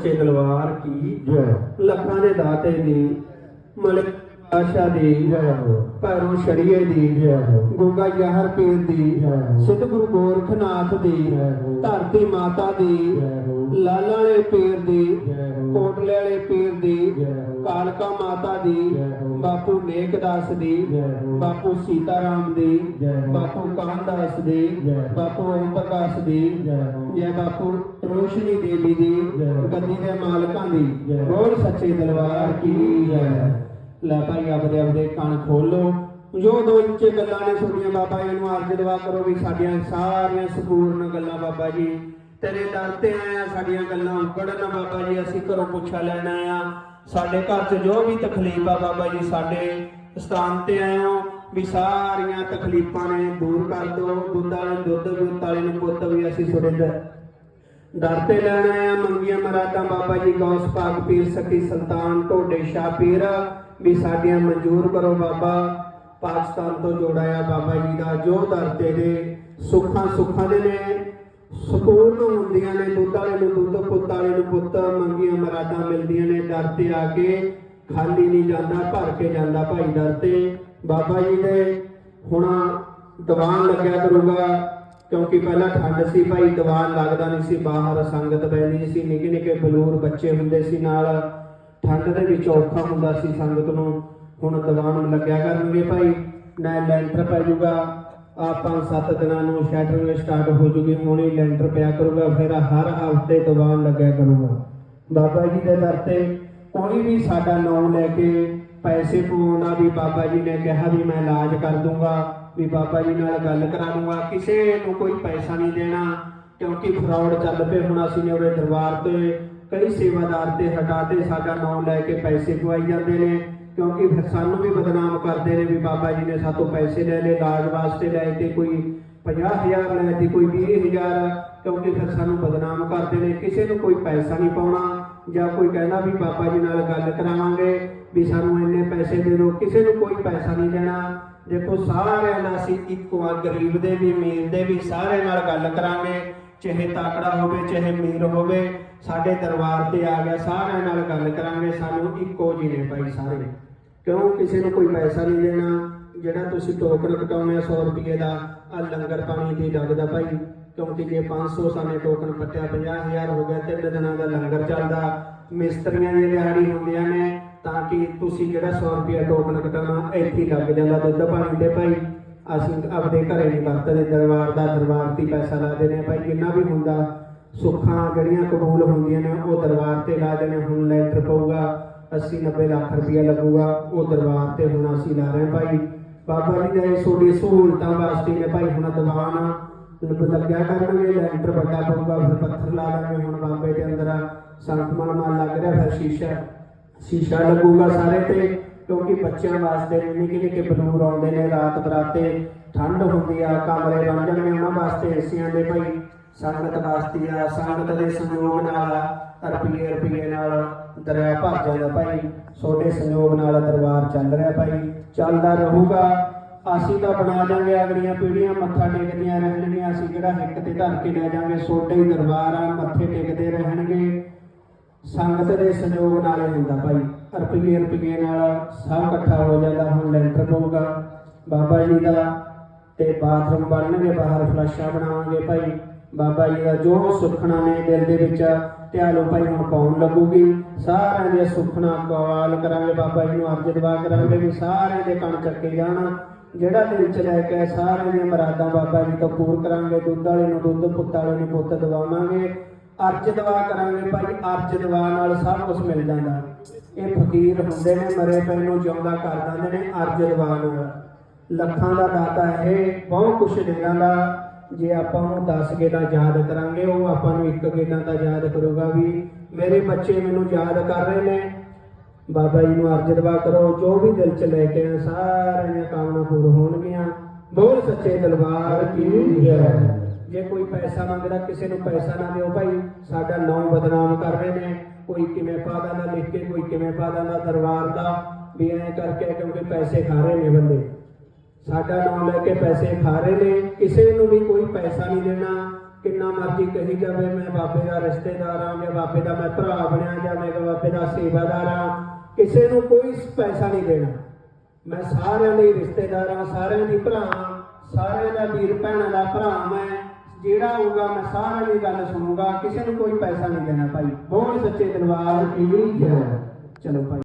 ਸੱਚੇ ਦਲਵਾਰ ਕੀ ਜੈ। ਲੱਖਾਂ ਦੇ ਦਾਤੇ ਦੀ ਮਲਿਕ ਆਸ਼ਾ ਦੀ ਜੈ ਹੋ ਭੈਰੋ ਸ਼ਰੀਏ ਦੀ ਜੈ ਹੋ ਗੋਗਾ ਯਹਰ ਪੀਰ ਦੀ ਜੈ ਹੋ ਸਿੱਧ ਗੁਰੂ ਗੋਰਖਨਾਥ ਦੀ ਜੈ ਹੋ ਧਰਤੀ ਮਾਤਾ ਦੀ ਜੈ ਹੋ ਲਾਲਾਂ ਵਾਲੇ ਪੀਰ ਦੀ ਜੈ ਹੋ ਕੋਟਲੇ ਵਾਲੇ ਪੀਰ ਦੀ ਜੈ ਹੋ ਕਾਲਕਾ ਮਾਤਾ ਦੀ ਜੈ ਹੋ ਬਾਪੂ ਨੇਕਦਾਸ ਦੀ ਜੈ ਹੋ ਬਾਪੂ ਸੀਤਾਰਾਮ ਦੀ ਜੈ ਹੋ ਬਾਪੂ ਕਾਨਦਾਸ ਦੀ ਜੈ ਬਾਪੂ ਓਮ ਪ੍ਰਕਾਸ਼ ਦੀ ਜੈ ਹੋ ਜੈ ਬਾਪੂ ਰੋਸ਼ਨੀ ਦੇਵੀ ਦੀ ਗੱਦੀ ਦੇ ਮਾਲਕਾਂ ਦੀ ਬੋਲ ਸੱਚੇ ਦਰਬਾਰ ਕੀ ਜੈ ਲੈ ਭਾਈ, ਆਪਦੇ ਆਪਦੇ ਕੰਨ ਖੋਲੋ ਜੋ ਦੋ ਇੰਚੇ ਗੱਲਾਂ ਨੇ ਸੁਣੀਆਂ ਬਾਬਾ ਜੀ ਨੂੰ ਅਰਜ ਦਵਾ ਕਰੋ ਵੀ ਸਾਡੀਆਂ ਸਾਰੀਆਂ ਸੰਪੂਰਨ ਗੱਲਾਂ, ਬਾਬਾ ਜੀ। ਤੇਰੇ ਦਰ ਤੇ ਆਇਆ ਸਾਡੀਆਂ ਗੱਲਾਂ ਉਗੜਨ, ਬਾਬਾ ਜੀ, ਅਸੀਂ ਘਰੋਂ ਪੁੱਛਾ ਲੈਣਾ ਆ। ਸਾਡੇ ਘਰ 'ਚ ਜੋ ਵੀ ਤਕਲੀਫ ਆ, ਬਾਬਾ ਜੀ, ਸਾਡੇ ਸਥਾਨ ਤੇ ਆਏ ਹੋ ਵੀ ਸਾਰੀਆਂ ਤਕਲੀਫਾਂ ਨੇ ਦੂਰ ਕਰ ਦਿਓ। ਦੁੱਧ ਵਾਲੇ ਨੂੰ ਦੁੱਧ ਦੁੱਧ ਵਾਲੇ ਨੂੰ ਪੁੱਤ ਵੀ ਅਸੀਂ ਤੁਹਾਡੇ ਦਰ ਦਰ ਤੇ ਲੈਣ ਆਇਆ ਮੰਗੀਆਂ ਮਰਾਦਾਂ, ਬਾਬਾ ਜੀ ਗੌਸ, ਪਾਕ ਪੀਰ ਸਕੀ ਸੁਲਤਾਨ, ਢੋਡੇ ਸ਼ਾਹ ਪੀਰ, ਵੀ ਸਾਡੀਆਂ ਮਨਜ਼ੂਰ ਕਰੋ ਬਾਬਾ। ਪਾਕਿਸਤਾਨ ਤੋਂ ਜੋੜਾਇਆ ਬਾਬਾ ਜੀ ਦਾ ਜੋ ਦਰ ਤੇ ਦੇ ਸੁੱਖਾਂ ਸੁੱਖਾਂ ਦੇ ਨੇ, ਸਕੂਨ ਹੁੰਦੀਆਂ ਨੇ, ਦੁੱਧ ਵਾਲੇ ਨੂੰ ਦੁੱਧ, ਪੁੱਤ ਵਾਲੇ ਨੂੰ ਪੁੱਤ, ਮੰਗੀਆਂ ਮਰਾਦਾਂ ਮਿਲਦੀਆਂ ਨੇ ਦਰ ਤੇ ਆ ਕੇ ਖਾਲੀ ਨਹੀਂ ਜਾਂਦਾ, ਭਰ ਕੇ ਜਾਂਦਾ ਭਾਈ ਦਰ ਤੇ। ਬਾਬਾ ਜੀ ਦੇ ਹੁਣ ਦੀਵਾਨ ਲੱਗਿਆ ਕਰੂਗਾ। ਕਿਉਂਕਿ ਪਹਿਲਾਂ ਠੰਡ ਸੀ ਭਾਈ, ਦੀਵਾਨ ਲੱਗਦਾ ਨਹੀਂ ਸੀ, ਬਾਹਰ ਸੰਗਤ ਬੈਠੀ ਸੀ, ਨਿੱਕੇ ਨਿੱਕੇ ਬਲੂਰ ਬੱਚੇ ਹੁੰਦੇ ਸੀ ਨਾਲ। ਠੰਡ ਦੇ ਵਿੱਚ ਔਖਾ ਹੁੰਦਾ ਸੀ ਸੰਗਤ ਨੂੰ। ਹੁਣ ਦੀਵਾਨ ਲੱਗਿਆ ਕਰਨਗੇ ਭਾਈ ਨਾ ਲੈਂਟਰ ਪੈ ਜੂਗਾ ਆ ਪੰਜ ਸੱਤ ਦਿਨਾਂ ਨੂੰ ਸ਼ੈਟਰਿੰਗ ਸਟਾਰਟ ਹੋ ਜੂਗੀ, ਹੁਣ ਹੀ ਲੈਂਟਰ ਪਿਆ ਕਰੂਗਾ, ਫਿਰ ਹਰ ਹਫ਼ਤੇ ਦੀਵਾਨ ਲੱਗਿਆ ਕਰੂਗਾ। ਬਾਬਾ ਜੀ ਦੇ ਦਰ ਤੇ ਕੋਈ ਵੀ ਸਾਡਾ ਨਾਮ ਲੈ ਕੇ ਪੈਸੇ ਪਵਾਉਣਾ ਵੀ ਬਾਬਾ ਜੀ ਨੇ ਕਿਹਾ ਵੀ ਮੈਂ ਇਲਾਜ ਕਰ ਦੂੰਗਾ। ਵੀ ਬਾਬਾ ਜੀ ਨਾਲ ਗੱਲ ਕਰਾ ਕਿਸੇ ਨੂੰ ਕੋਈ ਪੈਸਾ ਨਹੀਂ ਦੇਣਾ, ਕਿਉਂਕਿ ਫਰਾਡ ਚੱਲ ਪਏ ਹੁਣ ਅਸੀਂ ਨੇ ਉਹਦੇ ਦਰਬਾਰ ਤੇ, ਕਈ ਸੇਵਾਦਾਰ ਤੇ ਹਟਾ ਤੇ ਸਾਡਾ ਨਾਮ ਲੈ ਕੇ ਪੈਸੇ ਪਵਾਈ ਜਾਂਦੇ ਨੇ, ਕਿਉਂਕਿ ਫਿਰ ਸਾਨੂੰ ਵੀ ਬਦਨਾਮ ਕਰਦੇ ਨੇ ਵੀ ਬਾਬਾ ਜੀ ਨੇ ਸਾਤੋਂ ਪੈਸੇ ਲੈ ਲਏ ਇਲਾਜ ਵਾਸਤੇ ਲੈ ਤੇ ਕੋਈ 50000 ਲੈ ਤੇ ਕੋਈ 20000 ਕਿਉਂਕਿ ਫਿਰ ਸਾਨੂੰ ਬਦਨਾਮ ਕਰਦੇ ਨੇ, ਕਿਸੇ ਨੂੰ ਕੋਈ ਪੈਸਾ ਨਹੀਂ ਪਾਉਣਾ, ਜਾਂ ਕੋਈ ਕਹਿੰਦਾ ਵੀ ਬਾਬਾ ਜੀ ਨਾਲ ਗੱਲ ਕਰਾਵਾਂਗੇ ਵੀ ਸਾਨੂੰ ਇੰਨੇ ਪੈਸੇ ਦੇ ਦਿਓ, ਕਿਸੇ ਨੂੰ ਕੋਈ ਪੈਸਾ ਨਹੀਂ ਦੇਣਾ। ਦੇਖੋ, ਸਾਰਿਆਂ ਦਾ ਅਸੀਂ ਇੱਕੋ ਆ, ਗਰੀਬ ਦੇ ਵੀ, ਅਮੀਰ ਦੇ ਵੀ, ਸਾਰਿਆਂ ਨਾਲ ਗੱਲ ਕਰਾਂਗੇ। ਚਾਹੇ ਤਾਕੜਾ ਹੋਵੇ, ਚਾਹੇ ਅਮੀਰ ਹੋਵੇ, ਸਾਡੇ ਦਰਬਾਰ ਤੇ ਆ ਗਿਆ, ਸਾਰਿਆਂ ਨਾਲ ਗੱਲ ਕਰਾਂਗੇ। ਸਾਨੂੰ ਇੱਕੋ ਜਿਹੇ ਨੇ ਭਾਈ ਸਾਰੇ। ਕਿਉਂ? ਕਿਸੇ ਨੂੰ ਕੋਈ ਪੈਸਾ ਨਹੀਂ ਦੇਣਾ। ਜਿਹੜਾ ਤੁਸੀਂ ਟੋਕਨ ਕਟਾਉਣੇ 100 ਰੁਪਏ ਦਾ ਆ ਲੰਗਰ ਪਾਣੀ ਦੀ ਲੱਗਦਾ ਭਾਈ। ਕਿਉਂਕਿ ਜੇ 500 ਸਾਨੇ ਟੋਕਨ ਪੱਟਿਆ 50000 ਹੋ ਗਿਆ, ਤਿੰਨ ਦਿਨਾਂ ਦਾ ਲੰਗਰ ਚੱਲਦਾ। ਮਿਸਤਰੀਆਂ ਦੀ ਦਿਹਾੜੀ ਹੁੰਦੀਆਂ ਨੇ। ਤਾਂ ਕਿ ਤੁਸੀਂ ਜਿਹੜਾ 100 ਰੁਪਏ ਟੋਕਨ ਕਟਾਉਣਾ ਇੱਥੇ ਲੱਗ ਜਾਂਦਾ ਦੁੱਧ ਪਾਣੀ ਤੇ ਭਾਈ। ਅਸੀਂ ਆਪਦੇ ਘਰੇ ਨਹੀਂ ਵਰਤਦੇ ਦਰਬਾਰ ਦਾ ਦਰਬਾਰ ਤੇ ਹੀ ਪੈਸਾ ਲਾਦੇ ਨੇ ਭਾਈ ਜਿੰਨਾ ਵੀ ਹੁੰਦਾ, ਸੁੱਖਾਂ ਜਿਹੜੀਆਂ ਕਬੂਲ ਹੁੰਦੀਆਂ ਨੇ, ਉਹ ਦਰਬਾਰ ਤੇ ਲਾ ਦੇਣੇ ਹੁਣ ਲੈਂਟਰ ਪਊਗਾ 80 90 ਲੱਖ ਰੁਪਇਆ ਲੱਗੂਗਾ, ਉਹ ਦਰਬਾਰ ਤੇ ਹੁਣ ਅਸੀਂ ਲਾ ਰਹੇ ਭਾਈ। ਬਾਬਾ ਜੀ ਦੇ ਛੋਟੀ ਸਹੂਲਤਾਂ ਵਾਸਤੇ ਨੇ ਭਾਈ, ਹੁਣ ਦੀਵਾਨ ਲੱਗਿਆ ਕਰਨਗੇ, ਲੈਂਟਰ ਵੱਡਾ ਪਊਗਾ, ਫਿਰ ਪੱਥਰ ਲਾ ਦਾਂਗੇ ਹੁਣ ਬਾਬੇ ਦੇ ਅੰਦਰ ਸੰਖਮਨ ਮਾਲ ਲੱਗ ਰਿਹਾ, ਫਿਰ ਸ਼ੀਸ਼ਾ ਸ਼ੀਸ਼ਾ ਲੱਗੂਗਾ ਸਾਰੇ ਤੇ, ਕਿਉਂਕਿ ਬੱਚਿਆਂ ਵਾਸਤੇ ਨਿੱਕੇ ਨਿੱਕੇ ਬਲੂਰ ਆਉਂਦੇ ਨੇ, ਰਾਤ ਬਰਾਤੇ ਠੰਡ ਹੁੰਦੀ ਆ, ਕਮਰੇ ਬਣ ਜਾਣਗੇ ਉਹਨਾਂ ਵਾਸਤੇ ਏਸੀਆਂ ਦੇ ਭਾਈ ਸੰਗਤ ਵਾਸਤੇ ਆ, ਸੰਗਤ ਦੇ ਸੰਯੋਗ ਨਾਲ, ਰੁਪਈਏ ਰੁਪਈਏ ਨਾਲ ਦਰਿਆ ਭਰ ਜਾਂਦਾ ਭਾਈ। ਛੋਟੇ ਸੰਯੋਗ ਨਾਲ ਦਰਬਾਰ ਚੱਲ ਰਿਹਾ ਭਾਈ। ਚੱਲਦਾ ਰਹੂਗਾ। ਅਸੀਂ ਤਾਂ ਬਣਾ ਜਾਾਂਗੇ ਅਗਲੀਆਂ ਪੀੜ੍ਹੀਆਂ ਮੱਥਾ ਟੇਕਦੀਆਂ ਰਹਿਣਗੀਆਂ। ਅਸੀਂ ਕਿਹੜਾ ਹਿੱਕ ਤੇ ਧਰ ਕੇ ਲੈ ਜਾਾਂਗੇ ਛੋਟੇ ਹੀ ਦਰਬਾਰ ਆ, ਮੱਥੇ ਟੇਕਦੇ ਰਹਿਣਗੇ। ਸੰਗਤ ਦੇ ਸਹਿਯੋਗ ਨਾਲ ਹੀ ਹੁੰਦਾ ਭਾਈ। ਰੁਪਈਏ ਰੁਪਈਏ ਨਾਲ ਸਭ ਇਕੱਠਾ ਹੋ ਜਾਂਦਾ, ਹੁਣ ਲੈਂਟਰ ਪਊਗਾ। ਬਾਬਾ ਜੀ ਦਾ ਤੇ ਬਾਥਰੂਮ ਬਣਨਗੇ, ਬਾਹਰ ਫਲਸ਼ਾਂ ਬਣਾਵਾਂਗੇ ਭਾਈ। ਬਾਬਾ ਜੀ ਦਾ ਜੋ ਸੁਖਣਾ ਨੇ ਦਿਲ ਦੇ ਵਿੱਚ ਧਿਆਲੋ ਭਾਈ, ਹੁਣ ਪਾਉਣ ਲੱਗੂਗੀ। ਸਾਰਿਆਂ ਦੇ ਸੁਖਣਾ ਕਵਾਲ ਕਰਾਂਗੇ, ਬਾਬਾ ਜੀ ਨੂੰ ਅਰਜ ਦਵਾ ਕਰਾਂਗੇ ਵੀ ਸਾਰਿਆਂ ਦੇ ਕਣ ਚੱਕੇ ਜਾਣ। ਜਿਹੜਾ ਦਿਲ ਚ ਲੈ ਕੇ ਸਾਰਿਆਂ ਦੀਆਂ ਮਰਾਦਾਂ ਬਾਬਾ ਜੀ ਤੋਂ ਪੂਰ ਕਰਾਂਗੇ। ਦੁੱਧ ਵਾਲੇ ਨੂੰ ਦੁੱਧ, ਪੁੱਤ ਵਾਲੇ ਨੂੰ ਪੁੱਤ ਦਵਾਵਾਂਗੇ। ਅਰਜ ਦਵਾ ਕਰਾਂਗੇ ਭਾਈ, ਅਰਜ ਦਵਾ ਨਾਲ ਸਭ ਕੁਝ ਮਿਲ ਜਾਂਦਾ। ਇਹ ਫਕੀਰ ਹੁੰਦੇ ਨੇ, ਮਰੇ ਪਏ ਨੂੰ ਜਿਉਂਦਾ ਕਰ ਦਿੰਦੇ ਨੇ, ਅਰਜ ਦਵਾ ਨਾਲ। ਲੱਖਾਂ ਦਾ ਦਾਤਾ ਇਹ, ਬਹੁਤ ਕੁਛ ਦੇ। ਦਿੰਦਾ ਜੇ ਆਪਾਂ ਨੂੰ 10 ਗੇੜਾ ਯਾਦ ਕਰਾਂਗੇ, ਉਹ ਆਪਾਂ ਨੂੰ ਇੱਕ ਗੇੜਾ ਤਾਂ ਯਾਦ ਕਰੂਗਾ ਵੀ, ਮੇਰੇ ਬੱਚੇ ਮੈਨੂੰ ਯਾਦ ਕਰ ਰਹੇ ਨੇ। ਬਾਬਾ ਜੀ ਨੂੰ ਅਰਜ ਦਵਾ ਕਰੋ, ਜੋ ਵੀ ਦਿਲ ਚ ਲੈ ਕੇ ਆ ਸਾਰੀਆਂ ਕਾਮਨਾ ਪੂਰ ਹੋਣਗੀਆਂ। ਬੋਲ ਸੱਚੇ ਦਰਬਾਰ ਕੀ ਜੈ ਜੇ ਕੋਈ ਪੈਸਾ ਮੰਗਦਾ, ਕਿਸੇ ਨੂੰ ਪੈਸਾ ਨਾ ਦਿਓ ਭਾਈ। ਸਾਡਾ ਨਾਮ ਬਦਨਾਮ ਕਰ ਰਹੇ ਨੇ। ਕੋਈ ਕਿਵੇਂ ਪਾਦਾ ਨਾ ਲਿਖ ਕੇ, ਕੋਈ ਕਿਵੇਂ ਪਾਦਾ ਨਾ ਦਰਬਾਰ ਦਾ। ਵੀ ਐ ਕਰਕੇ ਕਿਉਂਕਿ ਪੈਸੇ ਖਾ ਰਹੇ ਨੇ ਬੰਦੇ। ਸਾਡਾ ਨਾਮ ਲੈ ਕੇ ਪੈਸੇ ਖਾ ਰਹੇ ਨੇ। ਕਿਸੇ ਨੂੰ ਵੀ ਕੋਈ ਪੈਸਾ ਨਹੀਂ ਦੇਣਾ। ਕਿੰਨਾ ਮਰਜ਼ੀ ਕਹੀ ਜਾਵੇ, ਮੈਂ ਬਾਬੇ ਦਾ ਰਿਸ਼ਤੇਦਾਰ ਆ ਜਾਂ ਬਾਬੇ ਦਾ ਮੈਂ ਭਰਾ ਬਣਿਆ, ਜਾਂ ਮੈਂ ਬਾਬੇ ਦਾ ਸੇਵਾਦਾਰ ਆ ਕਿਸੇ ਨੂੰ ਕੋਈ ਪੈਸਾ ਨਹੀਂ ਦੇਣਾ। ਮੈਂ ਸਾਰਿਆਂ ਦੇ ਰਿਸ਼ਤੇਦਾਰਾਂ ਸਾਰਿਆਂ ਦੀ ਭਰਾ ਸਾਰਿਆਂ ਦਾ ਵੀਰ ਭੈਣਾਂ ਦਾ ਭਰਾ ਮੈਂ। ਜਿਹੜਾ ਹੋਊਗਾ ਮੈਂ ਸਾਰਿਆਂ ਦੀ ਗੱਲ ਸੁਣੂਗਾ, ਕਿਸੇ ਨੂੰ ਕੋਈ ਪੈਸਾ ਨਹੀਂ ਦੇਣਾ ਭਾਈ। ਬਹੁਤ ਸੱਚੇ ਦਰਬਾਰ ਕੀ ਜੈ ਚਲੋ ਭਾਈ।